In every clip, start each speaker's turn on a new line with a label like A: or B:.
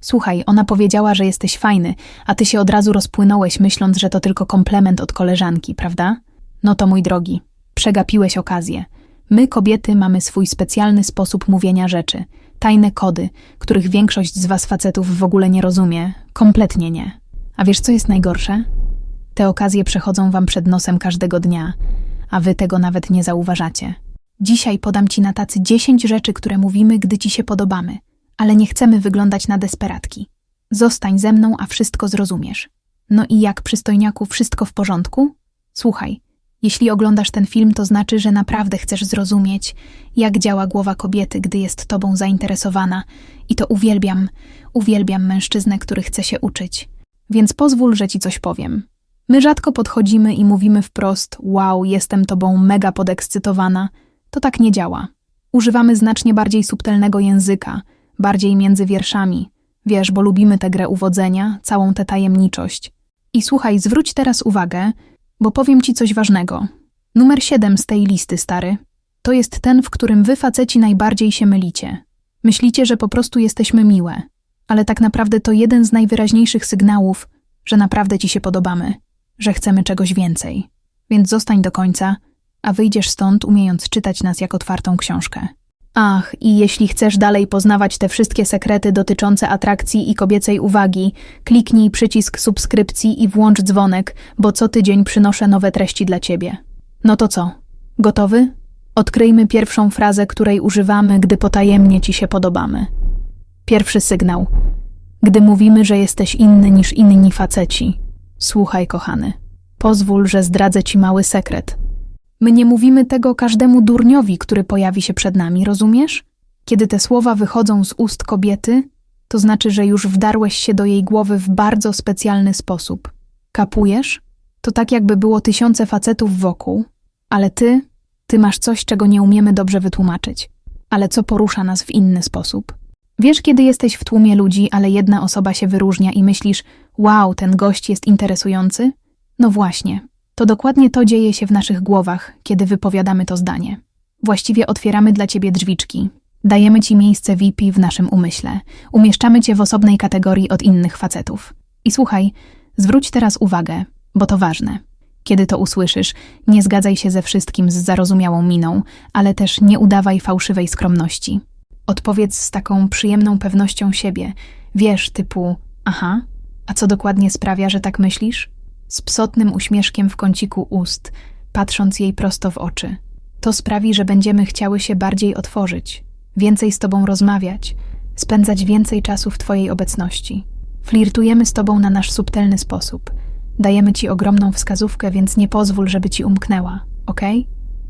A: Słuchaj, ona powiedziała, że jesteś fajny, a ty się od razu rozpłynąłeś, myśląc, że to tylko komplement od koleżanki, prawda? No to mój drogi, przegapiłeś okazję. My, kobiety, mamy swój specjalny sposób mówienia rzeczy, tajne kody, których większość z was facetów w ogóle nie rozumie, kompletnie nie. A wiesz, co jest najgorsze? Te okazje przechodzą wam przed nosem każdego dnia, a wy tego nawet nie zauważacie. Dzisiaj podam ci na tacy 10 rzeczy, które mówimy, gdy ci się podobamy, ale nie chcemy wyglądać na desperatki. Zostań ze mną, a wszystko zrozumiesz. No i jak, przystojniaku, wszystko w porządku? Słuchaj, jeśli oglądasz ten film, to znaczy, że naprawdę chcesz zrozumieć, jak działa głowa kobiety, gdy jest tobą zainteresowana. I to uwielbiam, uwielbiam mężczyznę, który chce się uczyć. Więc pozwól, że ci coś powiem. My rzadko podchodzimy i mówimy wprost: Wow, jestem tobą mega podekscytowana. To tak nie działa. Używamy znacznie bardziej subtelnego języka, bardziej między wierszami. Wiesz, bo lubimy tę grę uwodzenia, całą tę tajemniczość. I słuchaj, zwróć teraz uwagę, bo powiem ci coś ważnego. Numer 7 z tej listy, stary, to jest ten, w którym wy faceci najbardziej się mylicie. Myślicie, że po prostu jesteśmy miłe, ale tak naprawdę to jeden z najwyraźniejszych sygnałów, że naprawdę ci się podobamy, że chcemy czegoś więcej. Więc zostań do końca, a wyjdziesz stąd umiejąc czytać nas jak otwartą książkę. Ach, i jeśli chcesz dalej poznawać te wszystkie sekrety dotyczące atrakcji i kobiecej uwagi, kliknij przycisk subskrypcji i włącz dzwonek, bo co tydzień przynoszę nowe treści dla ciebie. No to co? Gotowy? Odkryjmy pierwszą frazę, której używamy, gdy potajemnie ci się podobamy. Pierwszy sygnał. Gdy mówimy, że jesteś inny niż inni faceci. Słuchaj, kochany. Pozwól, że zdradzę ci mały sekret. My nie mówimy tego każdemu durniowi, który pojawi się przed nami, rozumiesz? Kiedy te słowa wychodzą z ust kobiety, to znaczy, że już wdarłeś się do jej głowy w bardzo specjalny sposób. Kapujesz? To tak, jakby było tysiące facetów wokół, ale ty, ty masz coś, czego nie umiemy dobrze wytłumaczyć. Ale co porusza nas w inny sposób? Wiesz, kiedy jesteś w tłumie ludzi, ale jedna osoba się wyróżnia i myślisz, wow, ten gość jest interesujący? No właśnie, to dokładnie to dzieje się w naszych głowach, kiedy wypowiadamy to zdanie. Właściwie otwieramy dla ciebie drzwiczki. Dajemy ci miejsce VIP w naszym umyśle. Umieszczamy cię w osobnej kategorii od innych facetów. I słuchaj, zwróć teraz uwagę, bo to ważne. Kiedy to usłyszysz, nie zgadzaj się ze wszystkim z zarozumiałą miną, ale też nie udawaj fałszywej skromności. Odpowiedz z taką przyjemną pewnością siebie. Wiesz, typu, aha, a co dokładnie sprawia, że tak myślisz? Z psotnym uśmieszkiem w kąciku ust, patrząc jej prosto w oczy. To sprawi, że będziemy chciały się bardziej otworzyć, więcej z tobą rozmawiać, spędzać więcej czasu w twojej obecności. Flirtujemy z tobą na nasz subtelny sposób. Dajemy ci ogromną wskazówkę, więc nie pozwól, żeby ci umknęła, ok?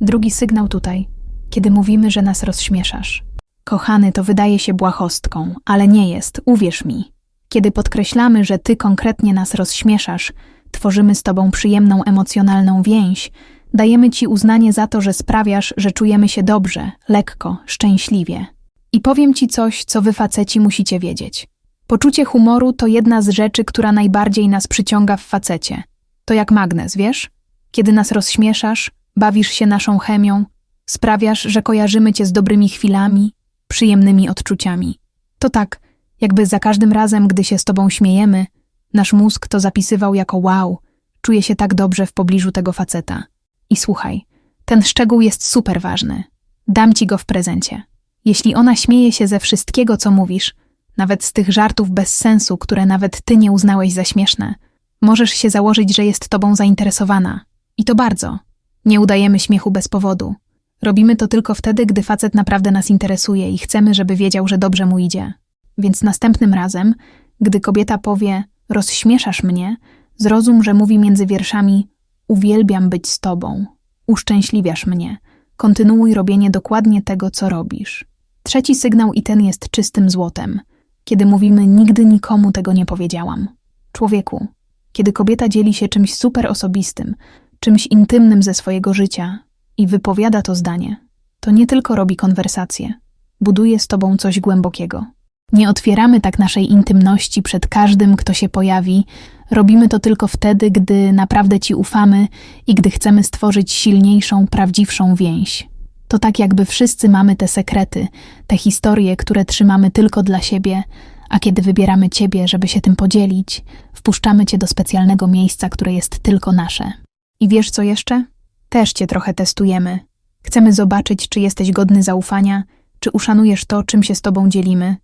A: Drugi sygnał tutaj, kiedy mówimy, że nas rozśmieszasz. Kochany, to wydaje się błahostką, ale nie jest, uwierz mi. Kiedy podkreślamy, że ty konkretnie nas rozśmieszasz, tworzymy z Tobą przyjemną emocjonalną więź, dajemy Ci uznanie za to, że sprawiasz, że czujemy się dobrze, lekko, szczęśliwie. I powiem Ci coś, co Wy faceci musicie wiedzieć. Poczucie humoru to jedna z rzeczy, która najbardziej nas przyciąga w facecie. To jak magnes, wiesz? Kiedy nas rozśmieszasz, bawisz się naszą chemią, sprawiasz, że kojarzymy Cię z dobrymi chwilami, przyjemnymi odczuciami. To tak, jakby za każdym razem, gdy się z Tobą śmiejemy, Nasz mózg to zapisywał jako wow, czuję się tak dobrze w pobliżu tego faceta. I słuchaj, ten szczegół jest super ważny. Dam ci go w prezencie. Jeśli ona śmieje się ze wszystkiego, co mówisz, nawet z tych żartów bez sensu, które nawet ty nie uznałeś za śmieszne, możesz się założyć, że jest tobą zainteresowana. I to bardzo. Nie udajemy śmiechu bez powodu. Robimy to tylko wtedy, gdy facet naprawdę nas interesuje i chcemy, żeby wiedział, że dobrze mu idzie. Więc następnym razem, gdy kobieta powie, rozśmieszasz mnie, zrozum, że mówi między wierszami uwielbiam być z tobą, uszczęśliwiasz mnie, kontynuuj robienie dokładnie tego, co robisz. Trzeci sygnał i ten jest czystym złotem, kiedy mówimy nigdy nikomu tego nie powiedziałam. Człowieku, kiedy kobieta dzieli się czymś super osobistym, czymś intymnym ze swojego życia i wypowiada to zdanie, to nie tylko robi konwersację, buduje z tobą coś głębokiego. Nie otwieramy tak naszej intymności przed każdym, kto się pojawi. Robimy to tylko wtedy, gdy naprawdę ci ufamy i gdy chcemy stworzyć silniejszą, prawdziwszą więź. To tak, jakby wszyscy mamy te sekrety, te historie, które trzymamy tylko dla siebie, A kiedy wybieramy ciebie, żeby się tym podzielić, wpuszczamy cię do specjalnego miejsca, które jest tylko nasze. I wiesz co jeszcze? Też cię trochę testujemy. Chcemy zobaczyć, czy jesteś godny zaufania, czy uszanujesz to, czym się z tobą dzielimy,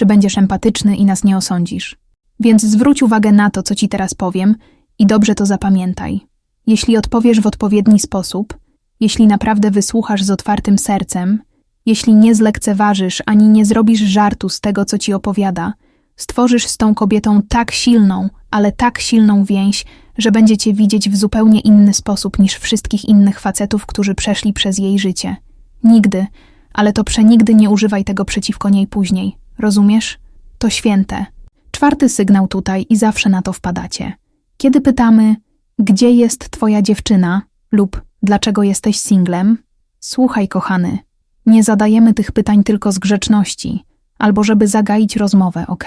A: czy będziesz empatyczny i nas nie osądzisz. Więc zwróć uwagę na to, co ci teraz powiem i dobrze to zapamiętaj. Jeśli odpowiesz w odpowiedni sposób, jeśli naprawdę wysłuchasz z otwartym sercem, jeśli nie zlekceważysz ani nie zrobisz żartu z tego, co ci opowiada, stworzysz z tą kobietą tak silną, ale tak silną więź, że będzie cię widzieć w zupełnie inny sposób niż wszystkich innych facetów, którzy przeszli przez jej życie. Nigdy, ale to przenigdy nie używaj tego przeciwko niej później. Rozumiesz? To święte. Czwarty sygnał tutaj i zawsze na to wpadacie. Kiedy pytamy, gdzie jest twoja dziewczyna lub dlaczego jesteś singlem? Słuchaj, kochany, nie zadajemy tych pytań tylko z grzeczności, albo żeby zagaić rozmowę, ok?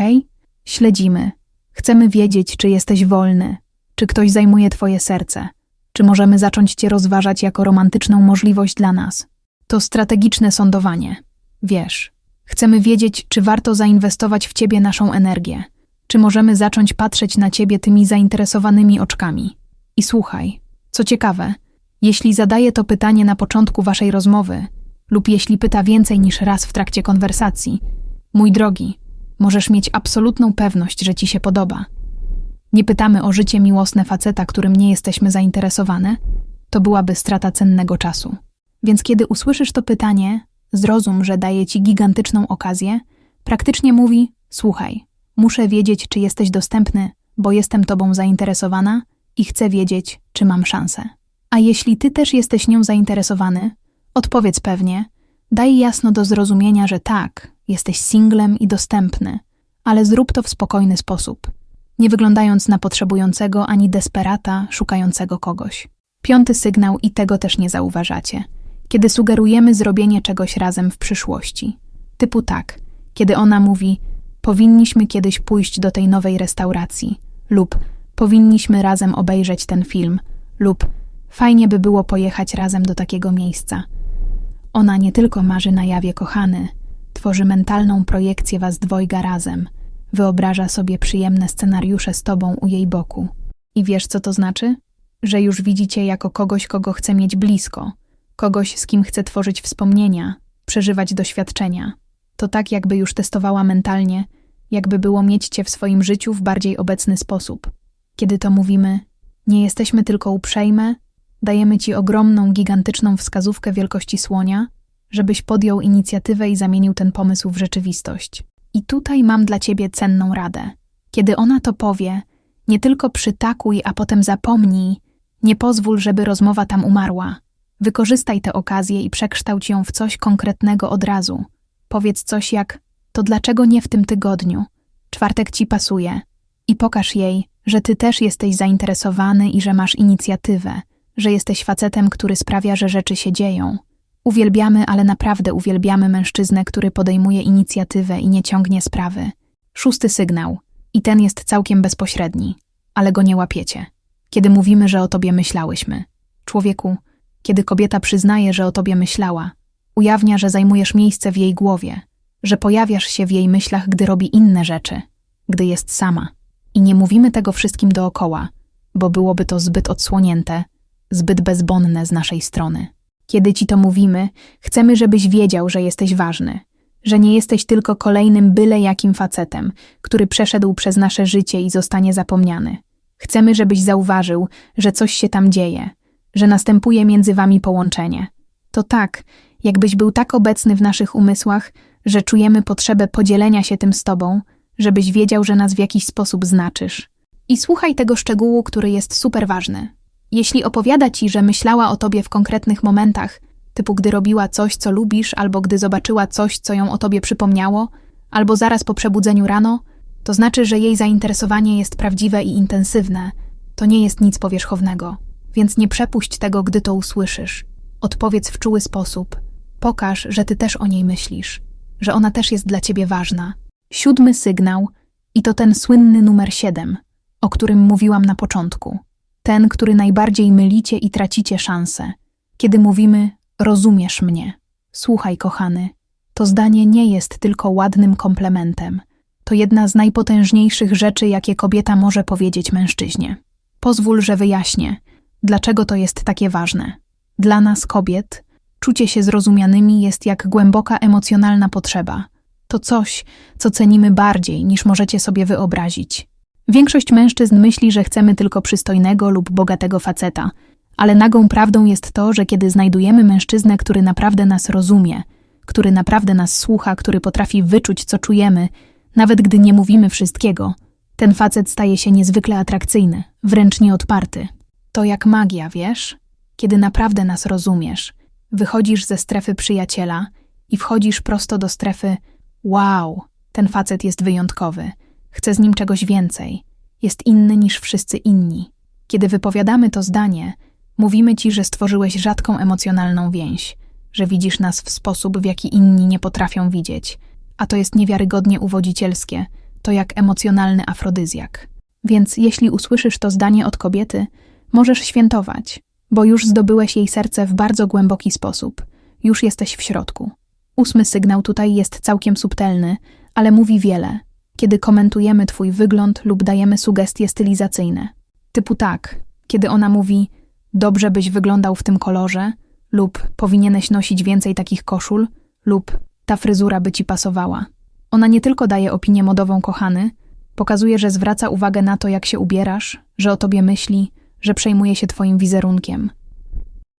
A: Śledzimy. Chcemy wiedzieć, czy jesteś wolny, czy ktoś zajmuje twoje serce, czy możemy zacząć cię rozważać jako romantyczną możliwość dla nas. To strategiczne sądowanie. Wiesz, chcemy wiedzieć, czy warto zainwestować w ciebie naszą energię, czy możemy zacząć patrzeć na ciebie tymi zainteresowanymi oczkami. I słuchaj, co ciekawe, jeśli zadaje to pytanie na początku waszej rozmowy, lub jeśli pyta więcej niż raz w trakcie konwersacji, mój drogi, możesz mieć absolutną pewność, że ci się podoba. Nie pytamy o życie miłosne faceta, którym nie jesteśmy zainteresowane, to byłaby strata cennego czasu. Więc kiedy usłyszysz to pytanie, zrozum, że daje ci gigantyczną okazję, praktycznie mówi: Słuchaj, muszę wiedzieć, czy jesteś dostępny, bo jestem tobą zainteresowana i chcę wiedzieć, czy mam szansę. A jeśli ty też jesteś nią zainteresowany, odpowiedz pewnie, daj jasno do zrozumienia, że tak, jesteś singlem i dostępny, ale zrób to w spokojny sposób, nie wyglądając na potrzebującego ani desperata szukającego kogoś. Piąty sygnał i tego też nie zauważacie. Kiedy sugerujemy zrobienie czegoś razem w przyszłości. Typu tak, kiedy ona mówi: Powinniśmy kiedyś pójść do tej nowej restauracji, lub powinniśmy razem obejrzeć ten film, lub fajnie by było pojechać razem do takiego miejsca. Ona nie tylko marzy na jawie kochany, tworzy mentalną projekcję was dwojga razem, wyobraża sobie przyjemne scenariusze z tobą u jej boku. I wiesz, co to znaczy? Że już widzicie jako kogoś, kogo chce mieć blisko, kogoś, z kim chce tworzyć wspomnienia, przeżywać doświadczenia. To tak, jakby już testowała mentalnie, jakby było mieć cię w swoim życiu w bardziej obecny sposób. Kiedy to mówimy, nie jesteśmy tylko uprzejme, dajemy ci ogromną, gigantyczną wskazówkę wielkości słonia, żebyś podjął inicjatywę i zamienił ten pomysł w rzeczywistość. I tutaj mam dla ciebie cenną radę. Kiedy ona to powie, nie tylko przytakuj, a potem zapomnij, nie pozwól, żeby rozmowa tam umarła. Wykorzystaj tę okazję i przekształć ją w coś konkretnego od razu. Powiedz coś jak: To dlaczego nie w tym tygodniu? Czwartek ci pasuje. I pokaż jej, że ty też jesteś zainteresowany i że masz inicjatywę, że jesteś facetem, który sprawia, że rzeczy się dzieją. Uwielbiamy, ale naprawdę uwielbiamy mężczyznę, który podejmuje inicjatywę i nie ciągnie sprawy. Szósty sygnał. I ten jest całkiem bezpośredni, ale go nie łapiecie. Kiedy mówimy, że o tobie myślałyśmy. Człowieku, kiedy kobieta przyznaje, że o tobie myślała, ujawnia, że zajmujesz miejsce w jej głowie, że pojawiasz się w jej myślach, gdy robi inne rzeczy, gdy jest sama. I nie mówimy tego wszystkim dookoła, bo byłoby to zbyt odsłonięte, zbyt bezbonne z naszej strony. Kiedy ci to mówimy, chcemy, żebyś wiedział, że jesteś ważny, że nie jesteś tylko kolejnym byle jakim facetem, który przeszedł przez nasze życie i zostanie zapomniany. Chcemy, żebyś zauważył, że coś się tam dzieje, że następuje między wami połączenie. To tak, jakbyś był tak obecny w naszych umysłach, że czujemy potrzebę podzielenia się tym z tobą, żebyś wiedział, że nas w jakiś sposób znaczysz. I słuchaj tego szczegółu, który jest super ważny. Jeśli opowiada ci, że myślała o tobie w konkretnych momentach, typu gdy robiła coś, co lubisz, albo gdy zobaczyła coś, co ją o tobie przypomniało, albo zaraz po przebudzeniu rano, to znaczy, że jej zainteresowanie jest prawdziwe i intensywne. To nie jest nic powierzchownego. Więc nie przepuść tego, gdy to usłyszysz. Odpowiedz w czuły sposób. Pokaż, że ty też o niej myślisz, że ona też jest dla ciebie ważna. Siódmy sygnał, i to ten słynny numer siedem, o którym mówiłam na początku. Ten, który najbardziej mylicie i tracicie szansę. Kiedy mówimy, rozumiesz mnie. Słuchaj, kochany, to zdanie nie jest tylko ładnym komplementem. to jedna z najpotężniejszych rzeczy, jakie kobieta może powiedzieć mężczyźnie. Pozwól, że wyjaśnię, dlaczego to jest takie ważne. Dla nas, kobiet, czucie się zrozumianymi jest jak głęboka emocjonalna potrzeba. To coś, co cenimy bardziej niż możecie sobie wyobrazić. Większość mężczyzn myśli, że chcemy tylko przystojnego lub bogatego faceta, ale nagą prawdą jest to, że kiedy znajdujemy mężczyznę, który naprawdę nas rozumie, który naprawdę nas słucha, który potrafi wyczuć, co czujemy, nawet gdy nie mówimy wszystkiego, ten facet staje się niezwykle atrakcyjny, wręcz nieodparty. To jak magia, wiesz? Kiedy naprawdę nas rozumiesz, wychodzisz ze strefy przyjaciela i wchodzisz prosto do strefy wow, ten facet jest wyjątkowy, chcę z nim czegoś więcej, jest inny niż wszyscy inni. Kiedy wypowiadamy to zdanie, mówimy ci, że stworzyłeś rzadką emocjonalną więź, że widzisz nas w sposób, w jaki inni nie potrafią widzieć, a to jest niewiarygodnie uwodzicielskie, to jak emocjonalny afrodyzjak. Więc jeśli usłyszysz to zdanie od kobiety, możesz świętować, bo już zdobyłeś jej serce w bardzo głęboki sposób, już jesteś w środku. Ósmy sygnał tutaj jest całkiem subtelny, ale mówi wiele, kiedy komentujemy Twój wygląd lub dajemy sugestie stylizacyjne. Typu tak, kiedy ona mówi: Dobrze byś wyglądał w tym kolorze, lub powinieneś nosić więcej takich koszul, lub ta fryzura by ci pasowała. Ona nie tylko daje opinię modową kochany, pokazuje, że zwraca uwagę na to, jak się ubierasz, że o tobie myśli, że przejmuje się twoim wizerunkiem.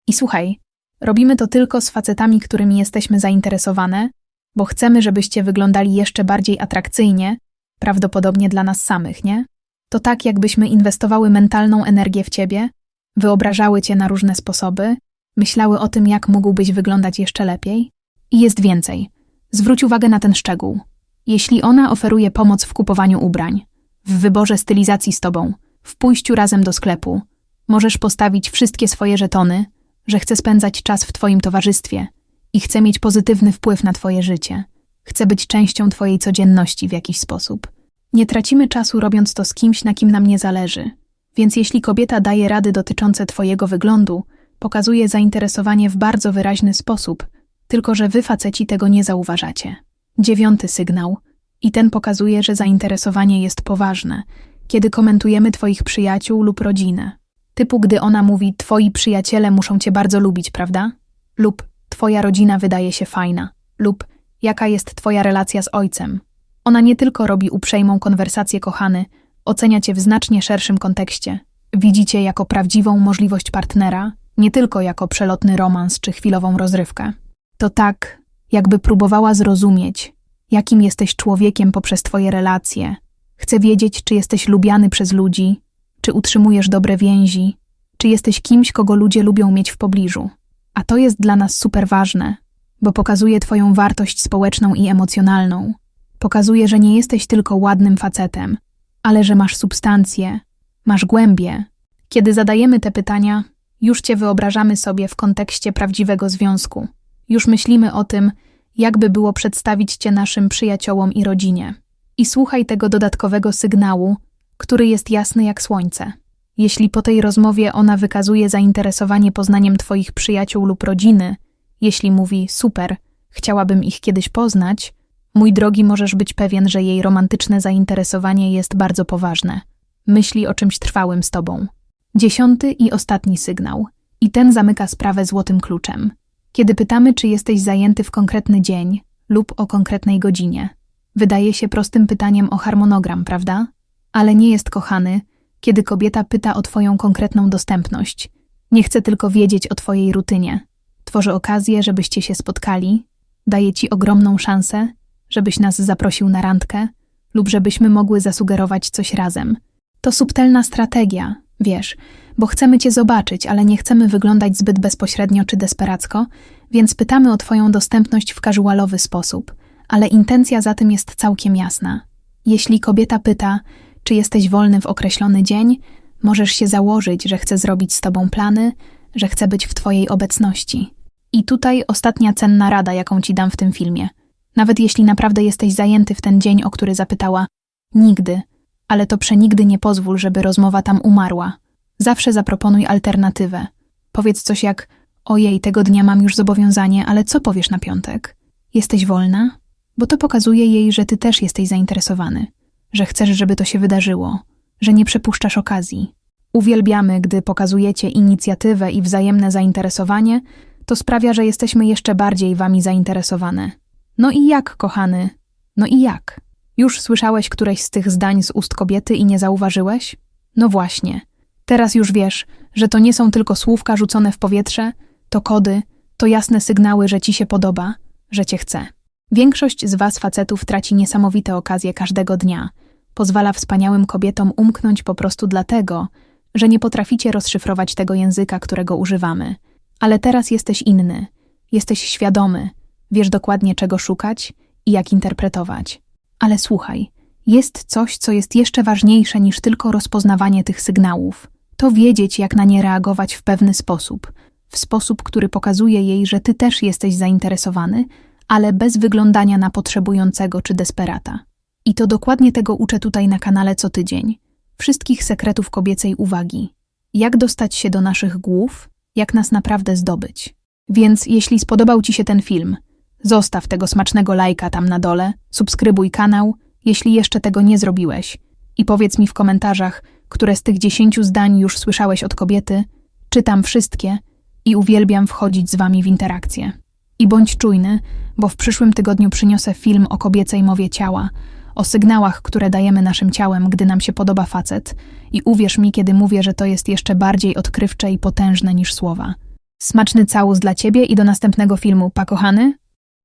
A: I słuchaj, robimy to tylko z facetami, którymi jesteśmy zainteresowane, bo chcemy, żebyście wyglądali jeszcze bardziej atrakcyjnie, prawdopodobnie dla nas samych, nie? To tak, jakbyśmy inwestowały mentalną energię w ciebie, wyobrażały cię na różne sposoby, myślały o tym, jak mógłbyś wyglądać jeszcze lepiej. I jest więcej. Zwróć uwagę na ten szczegół. Jeśli ona oferuje pomoc w kupowaniu ubrań, w wyborze stylizacji z tobą, w pójściu razem do sklepu, możesz postawić wszystkie swoje żetony, że chce spędzać czas w twoim towarzystwie i chce mieć pozytywny wpływ na twoje życie. Chce być częścią twojej codzienności w jakiś sposób. Nie tracimy czasu robiąc to z kimś, na kim nam nie zależy. Więc jeśli kobieta daje rady dotyczące twojego wyglądu, pokazuje zainteresowanie w bardzo wyraźny sposób, tylko że wy faceci tego nie zauważacie. Dziewiąty sygnał. I ten pokazuje, że zainteresowanie jest poważne, kiedy komentujemy twoich przyjaciół lub rodzinę. Typu gdy ona mówi twoi przyjaciele muszą cię bardzo lubić, prawda? Lub twoja rodzina wydaje się fajna. Lub jaka jest twoja relacja z ojcem. Ona nie tylko robi uprzejmą konwersację kochany, ocenia cię w znacznie szerszym kontekście. Widzi cię jako prawdziwą możliwość partnera, nie tylko jako przelotny romans czy chwilową rozrywkę. To tak, jakby próbowała zrozumieć, jakim jesteś człowiekiem poprzez twoje relacje. Chce wiedzieć, czy jesteś lubiany przez ludzi, czy utrzymujesz dobre więzi, czy jesteś kimś, kogo ludzie lubią mieć w pobliżu. A to jest dla nas super ważne, bo pokazuje twoją wartość społeczną i emocjonalną. Pokazuje, że nie jesteś tylko ładnym facetem, ale że masz substancję, masz głębię. Kiedy zadajemy te pytania, już cię wyobrażamy sobie w kontekście prawdziwego związku. Już myślimy o tym, jakby było przedstawić cię naszym przyjaciołom i rodzinie. I słuchaj tego dodatkowego sygnału, który jest jasny jak słońce. Jeśli po tej rozmowie ona wykazuje zainteresowanie poznaniem twoich przyjaciół lub rodziny, jeśli mówi super, chciałabym ich kiedyś poznać, mój drogi, możesz być pewien, że jej romantyczne zainteresowanie jest bardzo poważne. Myśli o czymś trwałym z tobą. Dziesiąty i ostatni sygnał. I ten zamyka sprawę złotym kluczem. Kiedy pytamy, czy jesteś zajęty w konkretny dzień lub o konkretnej godzinie. Wydaje się prostym pytaniem o harmonogram, prawda? Ale nie jest kochany, kiedy kobieta pyta o Twoją konkretną dostępność. Nie chce tylko wiedzieć o Twojej rutynie. Tworzy okazję, żebyście się spotkali, daje Ci ogromną szansę, żebyś nas zaprosił na randkę lub żebyśmy mogły zasugerować coś razem. To subtelna strategia, wiesz, bo chcemy Cię zobaczyć, ale nie chcemy wyglądać zbyt bezpośrednio czy desperacko, więc pytamy o Twoją dostępność w casualowy sposób, ale intencja za tym jest całkiem jasna. Jeśli kobieta pyta, czy jesteś wolny w określony dzień, możesz się założyć, że chce zrobić z Tobą plany, że chce być w Twojej obecności. I tutaj ostatnia cenna rada, jaką Ci dam w tym filmie. Nawet jeśli naprawdę jesteś zajęty w ten dzień, o który zapytała, nigdy, ale to przenigdy nie pozwól, żeby rozmowa tam umarła. Zawsze zaproponuj alternatywę. Powiedz coś jak: Ojej, tego dnia mam już zobowiązanie, ale co powiesz na piątek? Jesteś wolna? bo to pokazuje jej, że ty też jesteś zainteresowany, że chcesz, żeby to się wydarzyło, że nie przepuszczasz okazji. Uwielbiamy, gdy pokazujecie inicjatywę i wzajemne zainteresowanie, to sprawia, że jesteśmy jeszcze bardziej wami zainteresowane. No i jak, kochany? No i jak? Już słyszałeś któreś z tych zdań z ust kobiety i nie zauważyłeś? No właśnie. Teraz już wiesz, że to nie są tylko słówka rzucone w powietrze, to kody, to jasne sygnały, że ci się podoba, że cię chce. Większość z was facetów traci niesamowite okazje każdego dnia. Pozwala wspaniałym kobietom umknąć po prostu dlatego, że nie potraficie rozszyfrować tego języka, którego używamy. Ale teraz jesteś inny, jesteś świadomy, wiesz dokładnie czego szukać i jak interpretować. Ale słuchaj, jest coś, co jest jeszcze ważniejsze niż tylko rozpoznawanie tych sygnałów. To wiedzieć, jak na nie reagować w pewny sposób, w sposób, który pokazuje jej, że ty też jesteś zainteresowany, ale bez wyglądania na potrzebującego czy desperata. I to dokładnie tego uczę tutaj na kanale co tydzień. Wszystkich sekretów kobiecej uwagi. Jak dostać się do naszych głów, jak nas naprawdę zdobyć. Więc jeśli spodobał Ci się ten film, zostaw tego smacznego lajka tam na dole, subskrybuj kanał, jeśli jeszcze tego nie zrobiłeś i powiedz mi w komentarzach, które z tych dziesięciu zdań już słyszałeś od kobiety, czytam wszystkie i uwielbiam wchodzić z Wami w interakcję. I bądź czujny, bo w przyszłym tygodniu przyniosę film o kobiecej mowie ciała, o sygnałach, które dajemy naszym ciałem, gdy nam się podoba facet i uwierz mi, kiedy mówię, że to jest jeszcze bardziej odkrywcze i potężne niż słowa. Smaczny całus dla Ciebie i do następnego filmu, pa kochany!